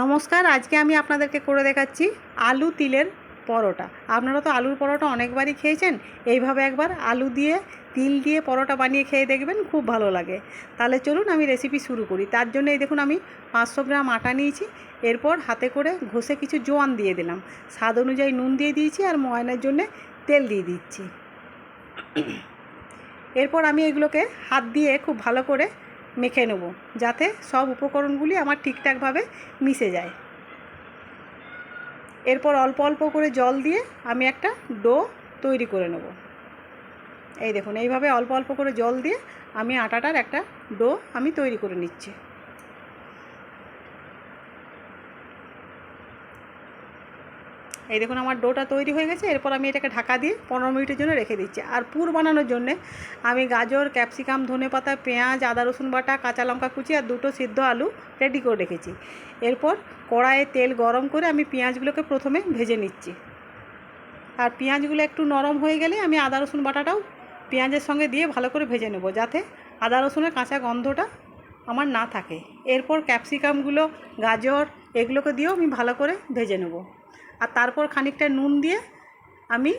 নমস্কার, আজকে আমি আপনাদেরকে করে দেখাচ্ছি আলু তিলের পরোটা। আপনারা তো আলুর পরোটা অনেকবারই খেয়েছেন, এইভাবে একবার আলু দিয়ে, তিল দিয়ে পরোটা বানিয়ে খেয়ে দেখবেন খুব ভালো লাগে। তাহলে চলুন আমি রেসিপি শুরু করি। তার জন্য এই দেখুন আমি পাঁচশো গ্রাম আটা নিয়েছি, এরপর হাতে করে ঘষে কিছু জোয়ান দিয়ে দিলাম। স্বাদ অনুযায়ী নুন দিয়ে দিয়েছি আর ময়নের জন্য তেল দিয়ে দিচ্ছি। এরপর আমি এগুলোকে হাত দিয়ে খুব ভালো করে মেখে নেব, যাতে সব উপকরণগুলি আমার ঠিকঠাকভাবে মিশে যায়। এরপর অল্প অল্প করে জল দিয়ে আমি একটা ডো তৈরি করে নেব। এই দেখুন, এইভাবে অল্প অল্প করে জল দিয়ে আমি আটাটার একটা ডো আমি তৈরি করে নিচ্ছি। এই দেখুন আমার ডোটা তৈরি হয়ে গেছে, এরপর আমি এটাকে ঢাকা দিয়ে পনেরো মিনিটের জন্য রেখে দিচ্ছি। আর পুর বানানোর জন্যে আমি গাজর, ক্যাপসিকাম, ধনে পাতা, পেঁয়াজ, আদা, রসুন বাটা, কাঁচা লঙ্কা কুচি আর দুটো সিদ্ধ আলু রেডি করে রেখেছি। এরপর কড়াইয়ে তেল গরম করে আমি পেঁয়াজগুলোকে প্রথমে ভেজে নিচ্ছি। আর পেঁয়াজগুলো একটু নরম হয়ে গেলে আমি আদা, রসুন বাটাটাও পেঁয়াজের সঙ্গে দিয়ে ভালো করে ভেজে নেব, যাতে আদা, রসুনের কাঁচা গন্ধটা আমার না থাকে। এরপর ক্যাপসিকামগুলো, গাজর, এগুলোকে দিয়েও আমি ভালো করে ভেজে নেব। আর তারপর খানিকটা নুন দিয়ে আমি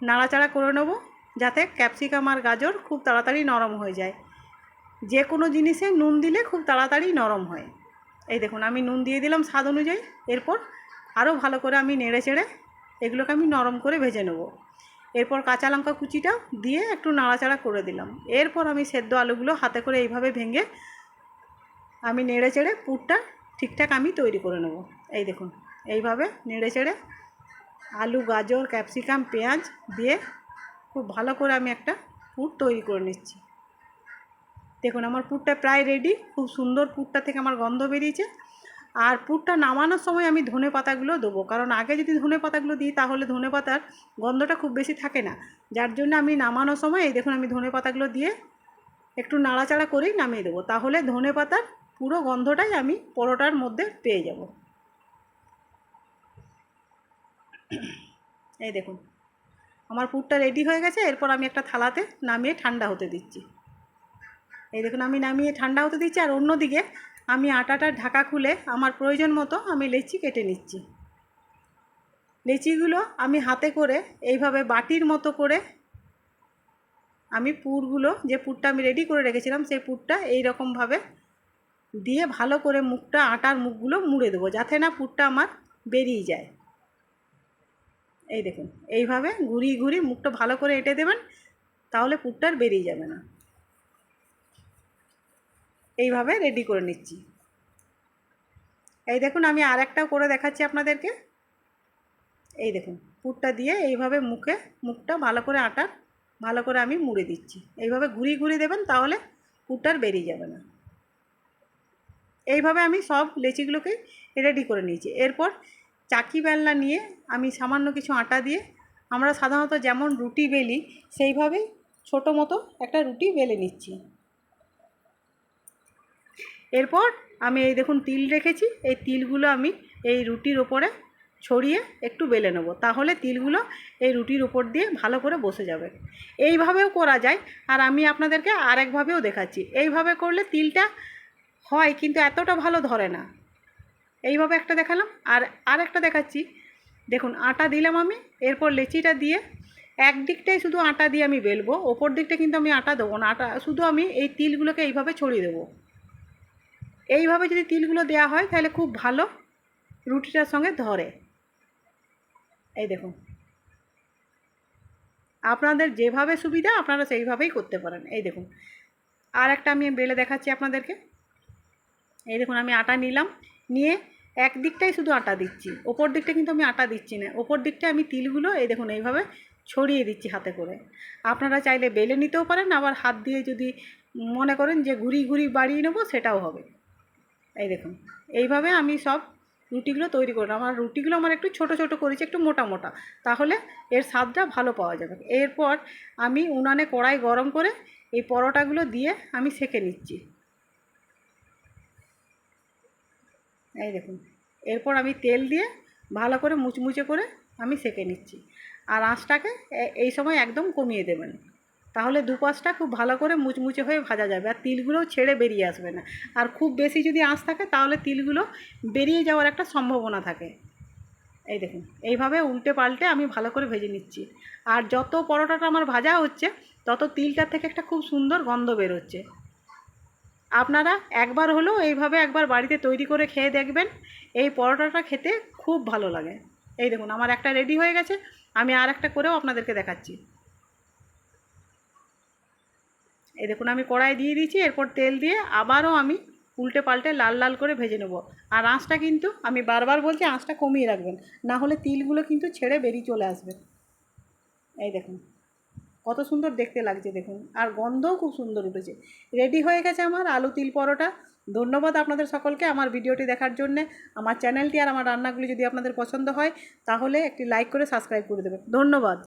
নাড়াচাড়া করে নেব যাতে ক্যাপসিকাম আর গাজর খুব তাড়াতাড়ি নরম হয়ে যায়। যে কোনো জিনিসে নুন দিলে খুব তাড়াতাড়ি নরম হয়। এই দেখুন, আমি নুন দিয়ে দিলাম স্বাদ অনুযায়ী। এরপর আরও ভালো করে আমি নেড়ে চেড়ে এগুলোকে আমি নরম করে ভেজে নেব। এরপর কাঁচা লঙ্কা কুচিটা দিয়ে একটু নাড়াচাড়া করে দিলাম। এরপর আমি সেদ্ধ আলুগুলো হাতে করে এইভাবে ভেঙে আমি নেড়ে চেড়ে পুরটা ঠিকঠাক আমি তৈরি করে নেব। এই দেখুন এইভাবে নেড়ে চেড়ে আলু, গাজর, ক্যাপসিকাম, পেঁয়াজ দিয়ে খুব ভালো করে আমি একটা পুর তৈরি করে নিচ্ছি। দেখুন আমার পুরটা প্রায় রেডি খুব সুন্দর পুরটা থেকে আমার গন্ধ বেরিয়েছে। আর পুরটা নামানোর সময় আমি ধনে পাতাগুলো দেবো, কারণ আগে যদি ধনে পাতাগুলো দিই তাহলে ধনে পাতার গন্ধটা খুব বেশি থাকে না। যার জন্য আমি নামানোর সময় এই দেখুন আমি ধনে পাতাগুলো দিয়ে একটু নাড়াচাড়া করেই নামিয়ে দেবো, তাহলে ধনে পাতার পুরো গন্ধটাই আমি পরোটার মধ্যে পেয়ে যাব। এই দেখুন, আমার পুরটা রেডি হয়ে গেছে, এরপর আমি একটা থালাতে নামিয়ে ঠান্ডা হতে দিচ্ছি। এই দেখুন, আমি নামিয়ে ঠান্ডা হতে দিচ্ছি, আর অন্যদিকে আমি আটাটার ঢাকা খুলে আমার প্রয়োজন মতো আমি লেচি কেটে নিচ্ছি। লেচিগুলো আমি হাতে করে এইভাবে বাটির মতো করে আমি পুরগুলো, যে পুরটা আমি রেডি করে রেখেছিলাম, সেই পুরটা এই রকমভাবে দিয়ে ভালো করে মুখটা, আটার মুখগুলো মুড়ে দেবো, যাতে না পুরটা আমার বেরিয়ে যায়। এই দেখুন, এইভাবে ঘুরিয়ে ঘুরিয়ে মুখটা ভালো করে এঁটে দেবেন, তাহলে পুরটা আর বেরিয়ে যাবে না। এইভাবে রেডি করে নিচ্ছি। এই দেখুন, আমি আর একটাও করে দেখাচ্ছি আপনাদেরকে। এই দেখুন পুরটা দিয়ে এইভাবে মুখে, মুখটা ভালো করে আটা ভালো করে আমি মুড়ে দিচ্ছি। এইভাবে ঘুরিয়ে ঘুরিয়ে দেবেন, তাহলে পুরটার বেরিয়ে যাবে না। এইভাবে আমি সব লেচিগুলোকে রেডি করে নিয়েছি। এরপর চাকি বেলনা নিয়ে আমি সামান্য কিছু আটা দিয়ে আমরা সাধারণত যেমন রুটি বেলি, সেইভাবেই ছোটো মতো একটা রুটি বেলে নিচ্ছি। এরপর আমি এই দেখুন তিল রেখেছি, এই তিলগুলো আমি এই রুটির ওপরে ছড়িয়ে একটু বেলে নেব, তাহলে তিলগুলো এই রুটির উপর দিয়ে ভালো করে বসে যাবে। এইভাবেও করা যায়, আর আমি আপনাদেরকে আরেকভাবেও দেখাচ্ছি। এইভাবে করলে তিলটা হয়, কিন্তু এতটা ভালো ধরে না। এইভাবে একটা দেখালাম। আর আর একটা দেখাচ্ছি। দেখুন, আটা দিলাম আমি, এরপর লেচিটা দিয়ে এক দিকটাই শুধু আটা দিয়ে আমি বেলবো ওপর দিকটা কিন্তু আমি আটা দেবো না। আটা, শুধু আমি এই তিলগুলোকে এইভাবে ছড়িয়ে দেবো। এইভাবে যদি তিলগুলো দেওয়া হয়, তাহলে খুব ভালো রুটিটার সঙ্গে ধরে। এই দেখুন। আপনাদের যেভাবে সুবিধা, আপনারা সেইভাবেই করতে পারেন। এই দেখুন। আর একটা আমি বেলে দেখাচ্ছি আপনাদেরকে। এই দেখুন, আমি আটা নিলাম, নিয়ে এক দিকটাই শুধু আটা দিচ্ছি, ওপর দিকটা কিন্তু আমি আটা দিচ্ছি না, ওপর দিকটা আমি তিলগুলো এই দেখুন এইভাবে ছড়িয়ে দিচ্ছি হাতে করে। আপনারা চাইলে বেলে নিতেও পারেন, আবার হাত দিয়ে যদি মনে করেন যে ঘুরি ঘুরি বাড়িয়ে নেব, সেটাও হবে। এই দেখুন, এইভাবে আমি সব রুটিগুলো তৈরি করলাম। আমার রুটিগুলো আমার একটু ছোট ছোট করেছি, একটু মোটা মোটা, তাহলে এর স্বাদটা ভালো পাওয়া যাবে। এরপর আমি উনানে কড়াই গরম করে এই পরোটাগুলো দিয়ে আমি সেঁকে নিচ্ছি। এই দেখুন। এরপর আমি তেল দিয়ে ভালো করে মুচমুচে করে আমি সেঁকে নিচ্ছি। আর আঁচটাকে এই সময় একদম কমিয়ে দেবেন। তাহলে দুপাশটা খুব ভালো করে মুচমুচে হয়ে ভাজা যাবে। আর তিলগুলোও ছেড়ে বেরিয়ে আসবে না। আর খুব বেশি যদি আঁচ থাকে, তাহলে তিলগুলো বেরিয়ে যাওয়ার একটা সম্ভাবনা থাকে। এই দেখুন, এইভাবে উল্টে পাল্টে আমি ভালো করে ভেজে নিচ্ছি। আর যত পরোটাটা আমার ভাজা হচ্ছে, তত তিলটার থেকে একটা খুব সুন্দর গন্ধ বেরোচ্ছে। আপনারা একবার হলেও এইভাবে একবার বাড়িতে তৈরি করে খেয়ে দেখবেন। এই পরোটাটা খেতে খুব ভালো লাগে। এই দেখুন, আমার একটা রেডি হয়ে গেছে। আমি আর একটা করেও আপনাদেরকে দেখাচ্ছি। এই দেখুন, আমি কড়াই দিয়ে দিয়েছি, এরপর তেল দিয়ে আবারও আমি উল্টে পাল্টে লাল লাল করে ভেজে নেব। আর আঁচটা কিন্তু, আমি বারবার বলছি, আঁচটা কমিয়ে রাখবেন। না হলে তিলগুলো কিন্তু ছেড়ে বেরিয়ে চলে আসবে। এই দেখুন। কত সুন্দর দেখতে লাগছে, দেখুন। আর গন্ধও খুব সুন্দর উঠেছে। রেডি হয়ে গেছে আমার আলু তিল পরোটা। ধন্যবাদ আপনাদের সকলকে আমার ভিডিওটি দেখার জন্যে। আমার চ্যানেলটি আর আমার রান্নাগুলি যদি আপনাদের পছন্দ হয়, তাহলে একটি লাইক করে সাবস্ক্রাইব করে দেবেন। ধন্যবাদ।